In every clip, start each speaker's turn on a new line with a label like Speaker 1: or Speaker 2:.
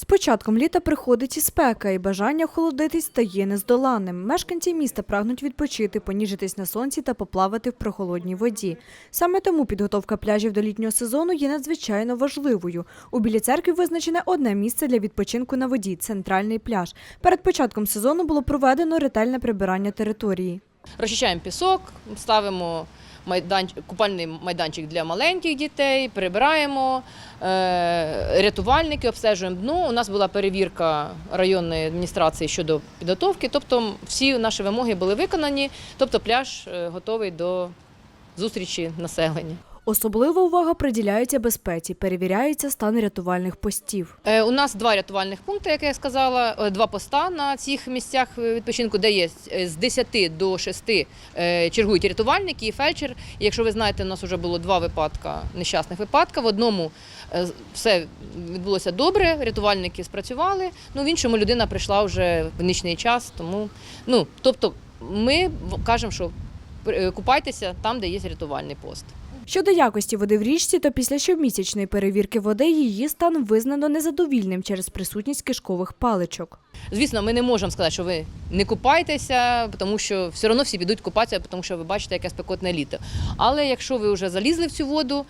Speaker 1: З початком літа приходить і спека, і бажання охолодитись стає нездоланним. Мешканці міста прагнуть відпочити, поніжитись на сонці та поплавати в прохолодній воді. Саме тому підготовка пляжів до літнього сезону є надзвичайно важливою. У Білій церкві визначене одне місце для відпочинку на воді центральний пляж. Перед початком сезону було проведено ретельне прибирання території.
Speaker 2: Розчищаємо пісок, ставимо майданч... купальний майданчик для маленьких дітей, прибираємо, е... рятувальники, обстежуємо дно. У нас була перевірка районної адміністрації щодо підготовки, тобто всі наші вимоги були виконані, тобто пляж е, готовий до зустрічі населення.
Speaker 1: Особлива увага приділяється безпеці, перевіряється стан рятувальних постів.
Speaker 2: Е, У нас два рятувальних пункти, як я сказала, е, два поста на цих місцях е, відпочинку, де є з 10 до 6 е, чергують рятувальники і фельдшер. Якщо ви знаєте, у нас вже було два випадка, нещасних випадка. В одному все відбулося добре, рятувальники спрацювали. Ну в іншому людина прийшла вже в нічний час. Тому ну тобто, ми кажемо, що купайтеся там, де є рятувальний пост.
Speaker 1: Щодо якості води в річці, то після щомісячної перевірки води її стан визнано незадовільним через присутність кишкових паличок.
Speaker 2: Звісно, ми не можемо сказати, що ви не купайтеся, тому що все одно всі підуть купатися, тому що ви бачите, яке спекотне літо. Але якщо ви вже залізли в цю воду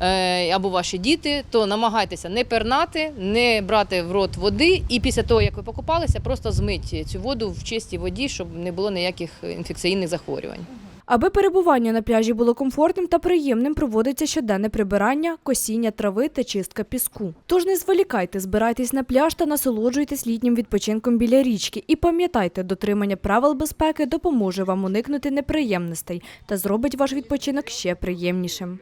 Speaker 2: е, або ваші діти, то намагайтеся не пернати, не брати в рот води, і після того, як ви покупалися, просто змить цю воду в чистій воді, щоб не було ніяких інфекційних захворювань.
Speaker 1: Аби перебування на пляжі було комфортним та приємним, проводиться щоденне прибирання, косіння трави та чистка піску. Тож не зволікайте, збирайтесь на пляж та насолоджуйтесь літнім відпочинком біля річки. І пам'ятайте, дотримання правил безпеки допоможе вам уникнути неприємностей та зробить ваш відпочинок ще приємнішим.